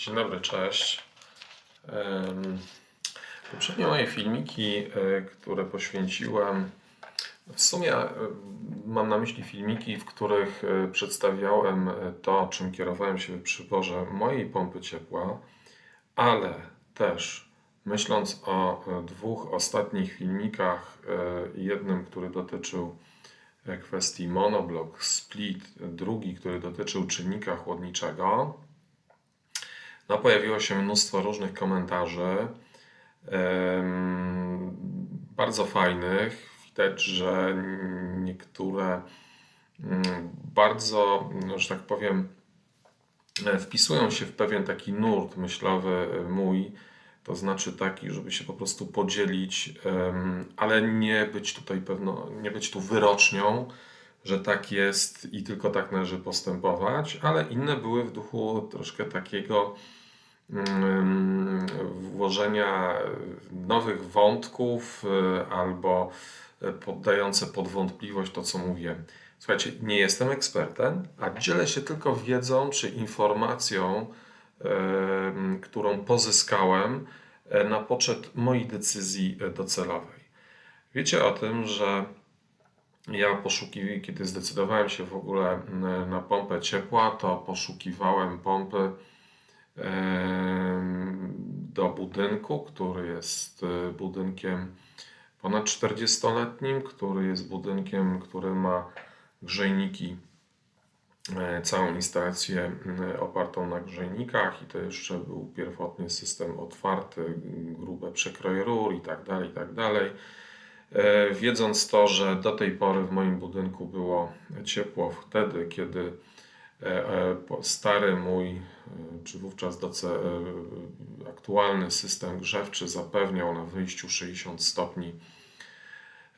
Dzień dobry, cześć. Poprzednie moje filmiki, e, które poświęciłem, w sumie e, mam na myśli filmiki, w których e, przedstawiałem to, czym kierowałem się przy porze mojej pompy ciepła, ale też myśląc o dwóch ostatnich filmikach, jednym, który dotyczył kwestii monoblock, split, drugi, który dotyczył czynnika chłodniczego, no, pojawiło się mnóstwo różnych komentarzy, bardzo fajnych. Widać, że niektóre mm, bardzo, że tak powiem, e, wpisują się w pewien taki nurt myślowy e, mój, to znaczy taki, żeby się po prostu podzielić, ale nie być tutaj pewno, nie być tu wyrocznią, że tak jest i tylko tak należy postępować, ale inne były w duchu troszkę takiego włożenia nowych wątków y, albo poddające pod wątpliwość to, co mówię. Słuchajcie, nie jestem ekspertem, a dzielę się tylko wiedzą czy informacją, em, którą pozyskałem e, na poczet mojej decyzji e, docelowej. Wiecie o tym, że ja poszukiwałem, kiedy zdecydowałem się w ogóle mm, na pompę ciepła, to poszukiwałem pompy do budynku, który jest e, budynkiem ponad 40-letnim, który jest budynkiem, który ma grzejniki, e, całą instalację m, opartą na grzejnikach i to jeszcze był pierwotnie system otwarty, grube przekroje rur i tak dalej, i tak dalej. E, Wiedząc to, że do tej pory w moim budynku było ciepło wtedy, kiedy e, e, stary mój, e, czy wówczas doce, e, aktualny system grzewczy zapewniał na wyjściu 60 stopni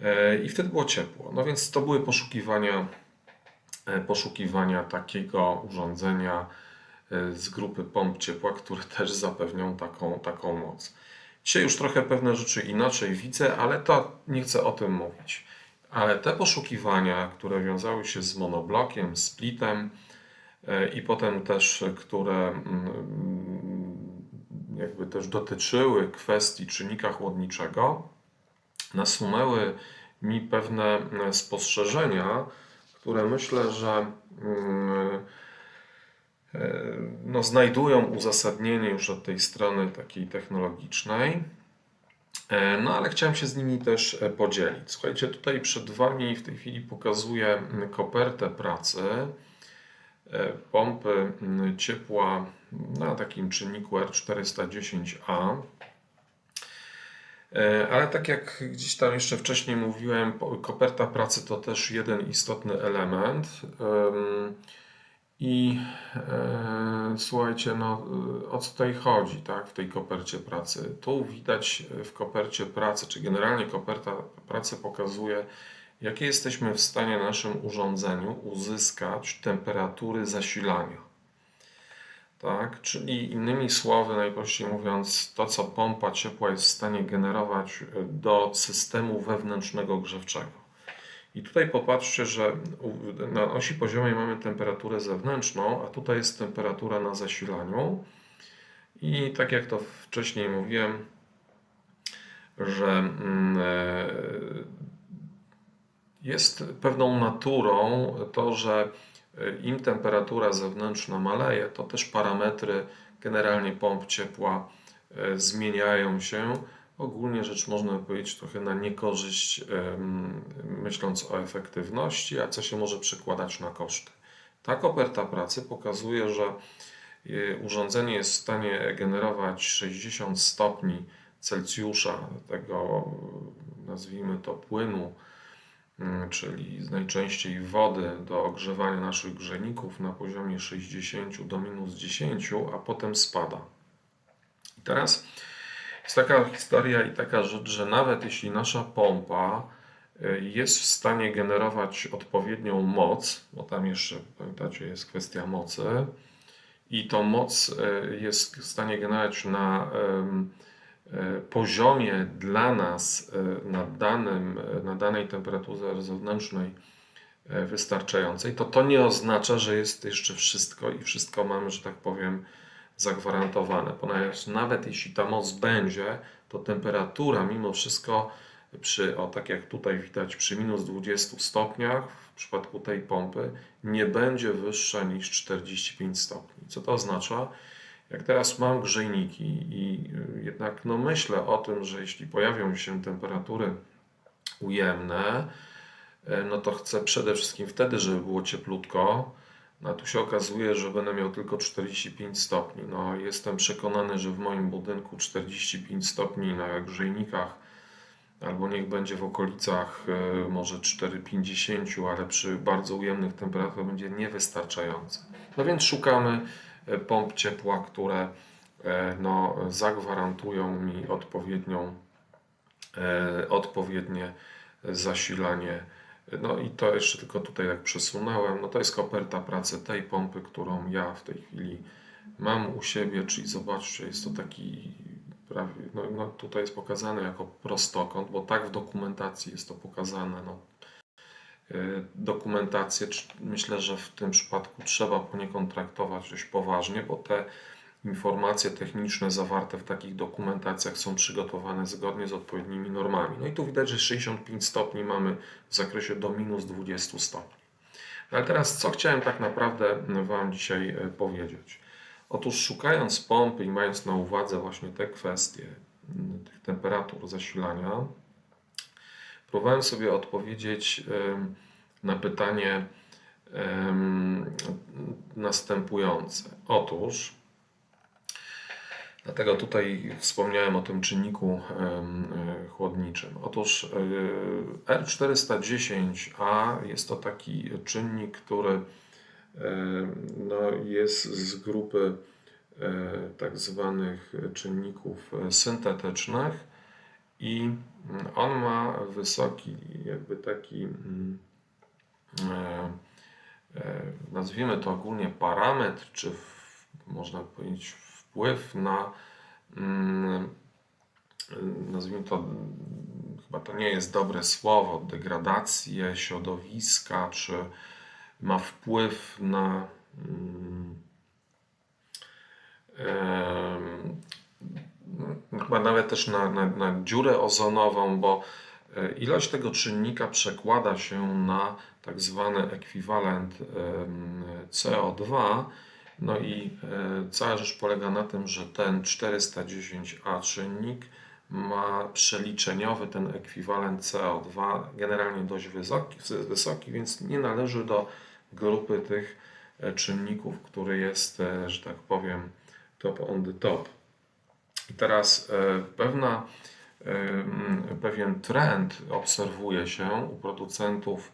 e, i wtedy było ciepło. No więc to były poszukiwania, e, poszukiwania takiego urządzenia e, z grupy pomp ciepła, które też zapewnią taką, taką moc. Dzisiaj już trochę pewne rzeczy inaczej widzę, ale to nie chcę o tym mówić. Ale te poszukiwania, które wiązały się z monoblokiem, splitem e, i potem też, e, które mm, jakby też dotyczyły kwestii czynnika chłodniczego, nasunęły mi pewne e, spostrzeżenia, które myślę, że mm, e, no, znajdują uzasadnienie już od tej strony takiej technologicznej. E, No, ale chciałem się z nimi też e, podzielić. Słuchajcie, tutaj przed Wami w tej chwili pokazuję mm, kopertę pracy e, pompy mm, ciepła na takim czynniku R410A. E, Ale tak jak gdzieś tam jeszcze wcześniej mówiłem, koperta pracy to też jeden istotny element. Em, I e, słuchajcie, no e, o co tutaj chodzi, tak, w tej kopercie pracy? Tu widać e, w kopercie pracy, czy generalnie koperta pracy pokazuje, jakie jesteśmy w stanie na naszym urządzeniu uzyskać temperatury zasilania. Tak, czyli innymi słowy, najprościej mówiąc, to co pompa ciepła jest w stanie generować e, do systemu wewnętrznego grzewczego. I tutaj popatrzcie, że na osi poziomej mamy temperaturę zewnętrzną, a tutaj jest temperatura na zasilaniu. I tak jak to wcześniej mówiłem, że mm, e, jest pewną naturą to, że e, im temperatura zewnętrzna maleje, to też parametry generalnie pomp ciepła e, zmieniają się. Ogólnie rzecz można powiedzieć trochę na niekorzyść, myśląc o efektywności, a co się może przekładać na koszty. Ta koperta pracy pokazuje, że e, urządzenie jest w stanie generować 60 stopni Celsjusza, tego nazwijmy to płynu, czyli najczęściej wody do ogrzewania naszych grzejników na poziomie 60 do minus 10, a potem spada. I teraz jest taka historia i taka rzecz, że nawet jeśli nasza pompa y, jest w stanie generować odpowiednią moc, bo tam jeszcze, pamiętacie, jest kwestia mocy, i tą moc y, jest w stanie generować na poziomie dla nas e, na, danym, e, na danej temperaturze zewnętrznej e, wystarczającej, to to nie oznacza, że jest jeszcze wszystko i wszystko mamy, że tak powiem, zagwarantowane, ponieważ nawet jeśli ta moc będzie, to temperatura mimo wszystko przy, o tak jak tutaj widać, przy minus 20 stopniach w przypadku tej pompy nie będzie wyższa niż 45 stopni. Co to oznacza? Jak teraz mam grzejniki i jednak no myślę o tym, że jeśli pojawią się temperatury ujemne, e, no to chcę przede wszystkim wtedy, żeby było cieplutko. No a tu się okazuje, że będę miał tylko 45 stopni. No jestem przekonany, że w moim budynku 45 stopni na grzejnikach albo niech będzie w okolicach e, może 4,50, ale przy bardzo ujemnych temperaturach będzie niewystarczające. No więc szukamy pomp ciepła, które e, no, zagwarantują mi odpowiednią, odpowiednie zasilanie. No i to jeszcze tylko tutaj jak przesunąłem, no to jest koperta pracy tej pompy, którą ja w tej chwili mam u siebie, czyli zobaczcie, jest to taki prawie, no, no tutaj jest pokazane jako prostokąt, bo tak w dokumentacji jest to pokazane. No. Yy, Dokumentację myślę, że w tym przypadku trzeba poniekąd traktować dość poważnie, bo te informacje techniczne zawarte w takich dokumentacjach są przygotowane zgodnie z odpowiednimi normami. No i tu widać, że 65 stopni mamy w zakresie do minus 20 stopni. No ale teraz co chciałem tak naprawdę Wam dzisiaj e, powiedzieć? Otóż szukając pompy i mając na uwadze właśnie te kwestie tych temperatur zasilania, próbowałem sobie odpowiedzieć na pytanie następujące. Otóż, dlatego tutaj wspomniałem o tym czynniku e, chłodniczym. Otóż e, R410A jest to taki czynnik, który no, jest z grupy e, tak zwanych czynników syntetycznych i mm, on ma wysoki, jakby taki, mm, e, e, nazwijmy to ogólnie parametr, czy w, można powiedzieć wpływ na, mm, nazwijmy to, chyba to nie jest dobre słowo, degradację środowiska, czy ma wpływ na chyba nawet też na, na, na dziurę ozonową, bo e, ilość tego czynnika przekłada się na tak zwany ekwiwalent CO2. No i e, cała rzecz polega na tym, że ten 410A czynnik ma przeliczeniowy ten ekwiwalent CO2 generalnie dość wysoki, wysoki, więc nie należy do grupy tych e, czynników, który jest, że tak powiem, top on the top. Teraz e, pewna, pewien trend obserwuje się u producentów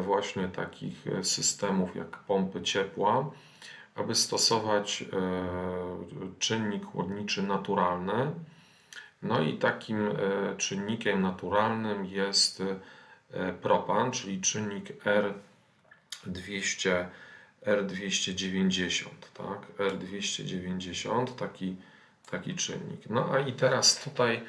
właśnie takich systemów jak pompy ciepła, aby stosować czynnik chłodniczy naturalny. No i takim czynnikiem naturalnym jest propan, czyli czynnik R 200 R290, tak? R290, taki, taki czynnik. No a i teraz tutaj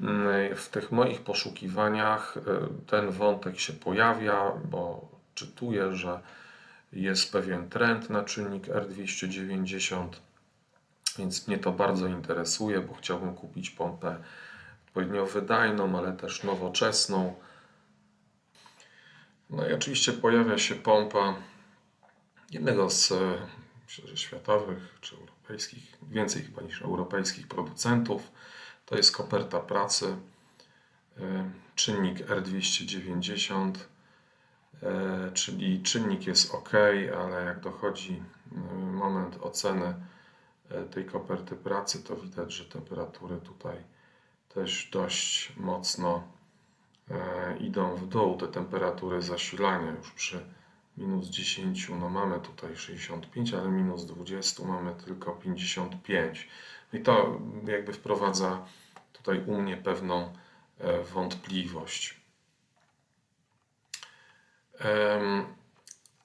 mm, w tych moich poszukiwaniach y, ten wątek się pojawia, bo czytuję, że jest pewien trend na czynnik R290, więc mnie to bardzo interesuje, bo chciałbym kupić pompę odpowiednio wydajną, ale też nowoczesną no i oczywiście pojawia się pompa jednego z światowych czy europejskich, więcej chyba niż europejskich producentów. To jest koperta pracy, e, czynnik R290, e, czyli czynnik jest ok, ale jak dochodzi e, moment oceny tej koperty pracy, to widać, że temperatury tutaj też dość mocno idą w dół te temperatury zasilania już przy minus 10, no mamy tutaj 65, ale minus 20 mamy tylko 55. I to jakby wprowadza tutaj u mnie pewną e, wątpliwość.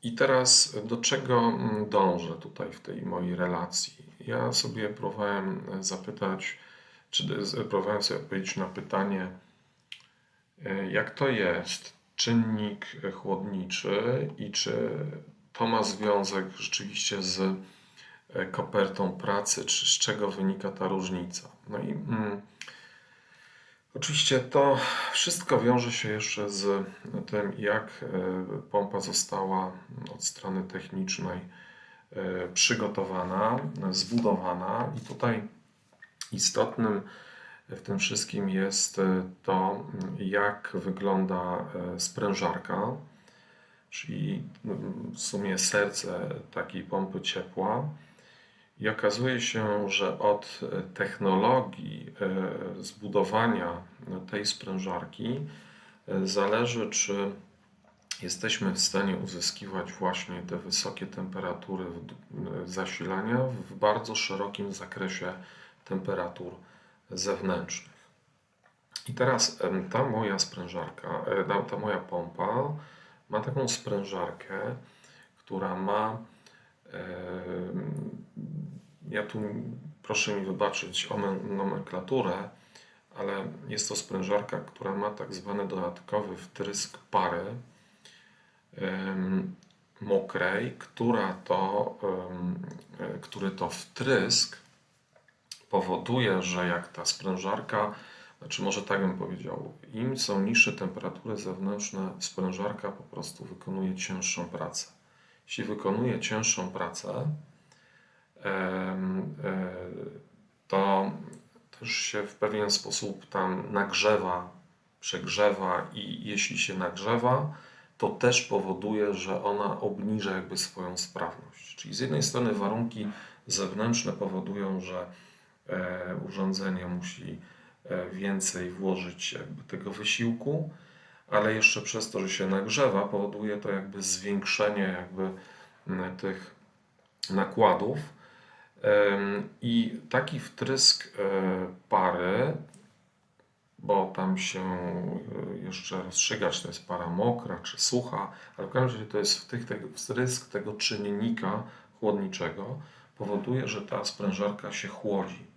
I teraz do czego dążę tutaj w tej mojej relacji? Ja sobie próbowałem zapytać, czy próbowałem sobie odpowiedzieć na pytanie, E, jak to jest czynnik chłodniczy i czy to ma związek rzeczywiście z e, kopertą pracy, czy z czego wynika ta różnica. No i mm, oczywiście to wszystko wiąże się jeszcze z tym, jak e, pompa została od strony technicznej e, przygotowana, zbudowana, i tutaj istotnym w tym wszystkim jest e, to, jak wygląda e, sprężarka, czyli mm, w sumie serce takiej pompy ciepła. I okazuje się, że od e, technologii zbudowania tej sprężarki zależy, czy jesteśmy w stanie uzyskiwać właśnie te wysokie temperatury zasilania w bardzo szerokim zakresie temperatur zewnętrznych. I teraz ta moja sprężarka, e, ta, moja pompa ma taką sprężarkę, która ma. Ja tu proszę mi wybaczyć omen- nomenklaturę, ale jest to sprężarka, która ma tak zwany dodatkowy wtrysk pary mokrej, która to, e, który to wtrysk powoduje, że jak ta sprężarka, znaczy może tak bym powiedział, im są niższe temperatury zewnętrzne, sprężarka po prostu wykonuje cięższą pracę. Jeśli wykonuje cięższą pracę, e, to też się w pewien sposób tam nagrzewa, przegrzewa i jeśli się nagrzewa, to też powoduje, że ona obniża jakby swoją sprawność. Czyli z jednej strony warunki zewnętrzne powodują, że urządzenie musi e, więcej włożyć jakby tego wysiłku, ale jeszcze przez to, że się nagrzewa, powoduje to jakby zwiększenie jakby tych nakładów. I taki wtrysk e, pary, bo tam się e, jeszcze rozstrzyga, czy to jest para mokra, czy sucha, ale w każdym razie to jest wtrysk tego czynnika chłodniczego, powoduje, że ta sprężarka się chłodzi.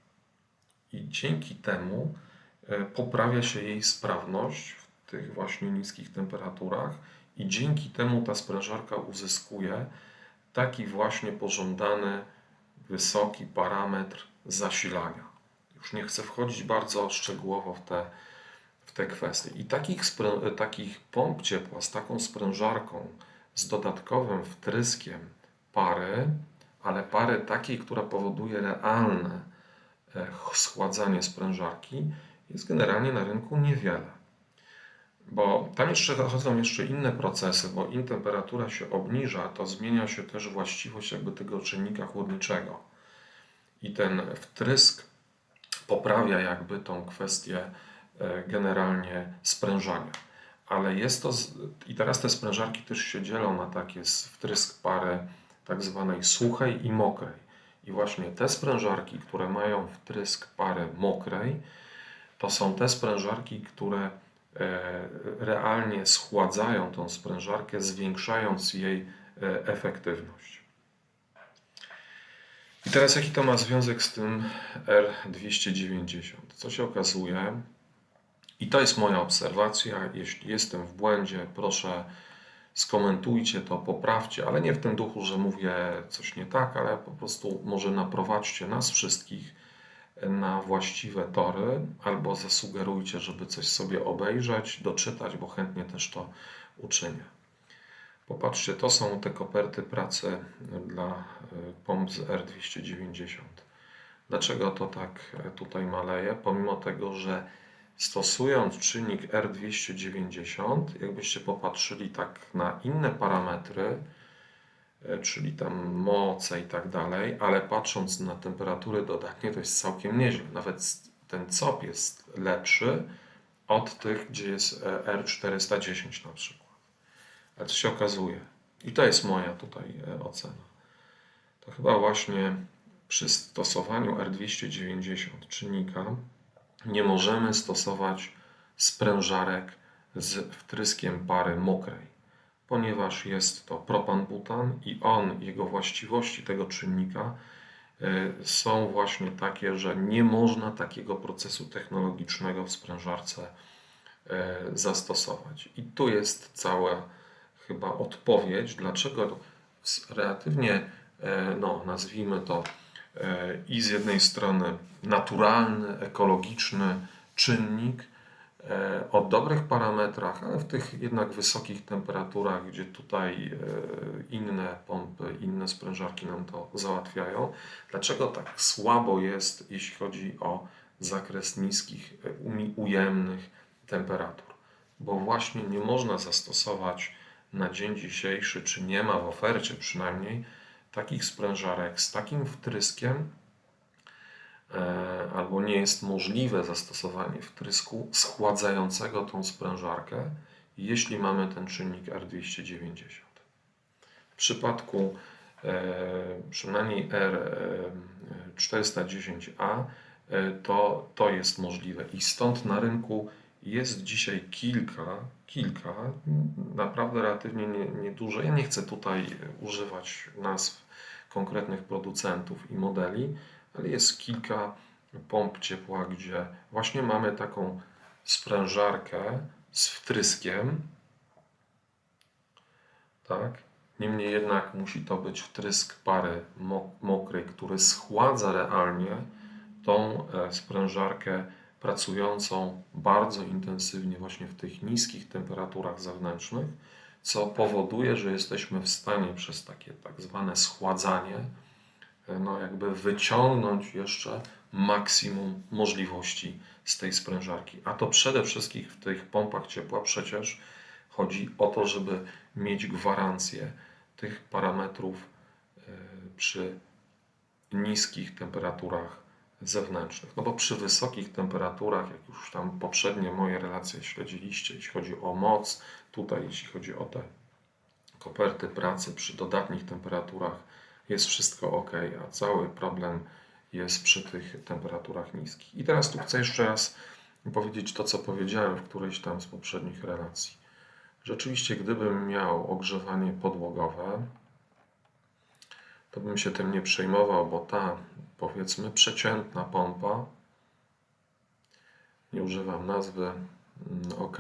I dzięki temu e, poprawia się jej sprawność w tych właśnie niskich temperaturach, i dzięki temu ta sprężarka uzyskuje taki właśnie pożądany, wysoki parametr zasilania. Już nie chcę wchodzić bardzo szczegółowo w te, w te kwestie. I takich, takich pomp ciepła z taką sprężarką, z dodatkowym wtryskiem pary, ale pary takiej, która powoduje realne schładzanie sprężarki, jest generalnie na rynku niewiele. Bo tam jeszcze dochodzą jeszcze inne procesy, bo im temperatura się obniża, to zmienia się też właściwość jakby tego czynnika chłodniczego. I ten wtrysk poprawia jakby tą kwestię e, generalnie sprężania. Ale jest to, i teraz te sprężarki też się dzielą na takie wtrysk pary tak zwanej suchej i mokrej. I właśnie te sprężarki, które mają wtrysk pary mokrej, to są te sprężarki, które e, realnie schładzają tą sprężarkę, zwiększając jej e, efektywność. I teraz jaki to ma związek z tym R290? Co się okazuje, i to jest moja obserwacja, jeśli jestem w błędzie, proszę skomentujcie to, poprawcie, ale nie w tym duchu, że mówię coś nie tak, ale po prostu może naprowadźcie nas wszystkich na właściwe tory, albo zasugerujcie, żeby coś sobie obejrzeć, doczytać, bo chętnie też to uczynię. Popatrzcie, to są te koperty pracy dla pomp z R290. Dlaczego to tak e, tutaj maleje? Pomimo tego, że stosując czynnik R290, jakbyście popatrzyli tak na inne parametry, e, czyli tam moce i tak dalej, ale patrząc na temperatury dodatnie, to jest całkiem nieźle. Nawet ten COP jest lepszy od tych, gdzie jest e, R410 na przykład. Ale co się okazuje? I to jest moja tutaj e, ocena. To chyba właśnie przy stosowaniu R290 czynnika nie możemy stosować sprężarek z wtryskiem pary mokrej, ponieważ jest to propan-butan i on, jego właściwości tego czynnika e, są właśnie takie, że nie można takiego procesu technologicznego w sprężarce e, zastosować. I tu jest cała chyba odpowiedź, dlaczego relatywnie e, no nazwijmy to, i z jednej strony naturalny, ekologiczny czynnik e, o dobrych parametrach, ale w tych jednak wysokich temperaturach, gdzie tutaj e, inne pompy, inne sprężarki nam to załatwiają. Dlaczego tak słabo jest, jeśli chodzi o zakres niskich, e, ujemnych temperatur? Bo właśnie nie można zastosować na dzień dzisiejszy, czy nie ma w ofercie przynajmniej, takich sprężarek z takim wtryskiem, e, albo nie jest możliwe zastosowanie wtrysku schładzającego tą sprężarkę, jeśli mamy ten czynnik R290. W przypadku e, przynajmniej R410A e, to, to jest możliwe i stąd na rynku jest dzisiaj kilka, kilka, naprawdę relatywnie nie- nieduże. Ja nie chcę tutaj używać nazw konkretnych producentów i modeli, ale jest kilka pomp ciepła, gdzie właśnie mamy taką sprężarkę z wtryskiem, tak? Niemniej jednak musi to być wtrysk pary mo- mokrej, który schładza realnie tą e, sprężarkę pracującą bardzo intensywnie właśnie w tych niskich temperaturach zewnętrznych, co powoduje, że jesteśmy w stanie przez takie tak zwane schładzanie, e, no jakby wyciągnąć jeszcze maksimum możliwości z tej sprężarki. A to przede wszystkim w tych pompach ciepła przecież chodzi o to, żeby mieć gwarancję tych parametrów e, przy niskich temperaturach zewnętrznych. No bo przy wysokich temperaturach, jak już tam poprzednie moje relacje śledziliście, jeśli chodzi o moc, tutaj jeśli chodzi o te koperty pracy przy dodatnich temperaturach jest wszystko ok, a cały problem jest przy tych temperaturach niskich. I teraz tu chcę jeszcze raz powiedzieć to, co powiedziałem w którejś tam z poprzednich relacji. Rzeczywiście, gdybym miał ogrzewanie podłogowe, to bym się tym nie przejmował, bo ta, powiedzmy, przeciętna pompa, nie używam nazwy, mm, ok,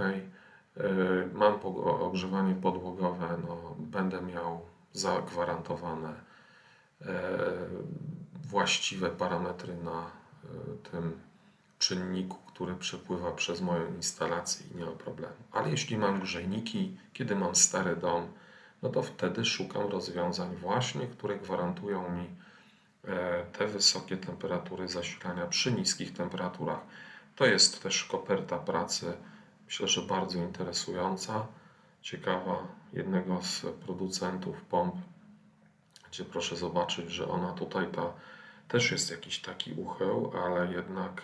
yy, mam ogrzewanie podłogowe, no, będę miał zagwarantowane yy, właściwe parametry na yy, tym czynniku, który przepływa przez moją instalację i nie ma problemu. Ale jeśli mam grzejniki, kiedy mam stary dom, no to wtedy szukam rozwiązań właśnie, które gwarantują mi e, te wysokie temperatury zasilania przy niskich temperaturach. To jest też koperta pracy, myślę, że bardzo interesująca, ciekawa jednego z producentów pomp, gdzie proszę zobaczyć, że ona tutaj ta też jest jakiś taki uchył, ale jednak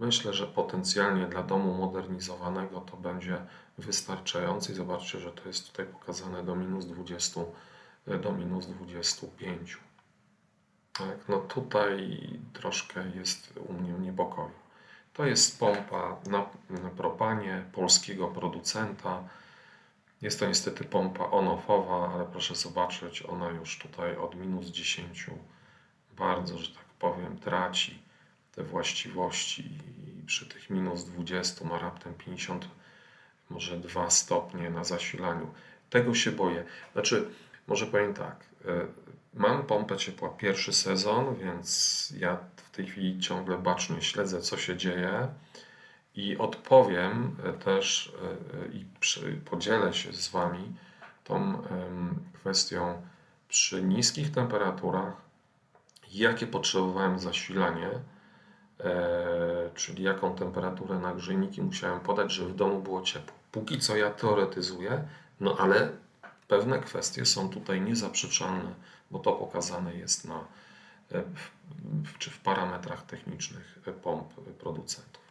myślę, że potencjalnie dla domu modernizowanego to będzie wystarczający. I zobaczcie, że to jest tutaj pokazane do minus 20, e, do minus 25. Tak, no tutaj troszkę jest u mnie niepokoju. To jest pompa na, na propanie polskiego producenta. Jest to niestety pompa on-offowa, ale proszę zobaczyć, ona już tutaj od minus 10 bardzo, że tak powiem, traci te właściwości i przy tych minus 20 ma raptem 50, może 2 stopnie na zasilaniu. Tego się boję. Znaczy, może powiem tak, e, mam pompę ciepła pierwszy sezon, więc ja w tej chwili ciągle bacznie śledzę, co się dzieje i odpowiem e, też e, e, i podzielę się z Wami tą kwestią przy niskich temperaturach, jakie potrzebowałem zasilanie, czyli jaką temperaturę na grzejniki musiałem podać, żeby w domu było ciepło. Póki co ja teoretyzuję, no ale pewne kwestie są tutaj niezaprzeczalne, bo to pokazane jest na, e, czy w parametrach technicznych e, pomp producentów.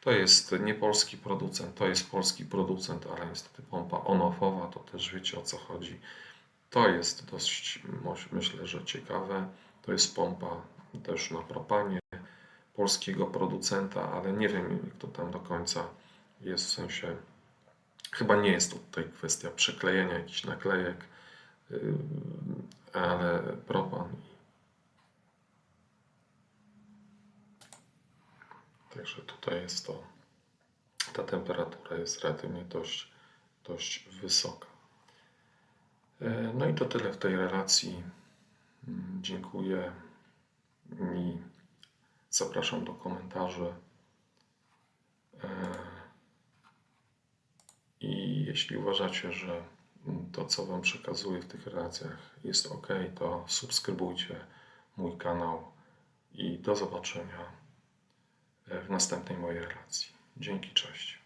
To jest nie polski producent, to jest polski producent, ale niestety pompa on-offowa, to też wiecie o co chodzi. To jest dość, myślę, że ciekawe. To jest pompa też na propanie polskiego producenta, ale nie wiem, jak to tam do końca jest w sensie. Chyba nie jest tutaj kwestia przyklejenia jakichś naklejek, yy, ale propan. Także tutaj jest to, ta temperatura jest relatywnie dość, dość wysoka. E, No i to tyle w tej relacji. Mm, Dziękuję i zapraszam do komentarzy. Jeśli uważacie, że to, co Wam przekazuję w tych relacjach jest ok, to subskrybujcie mój kanał i do zobaczenia w następnej mojej relacji. Dzięki, cześć.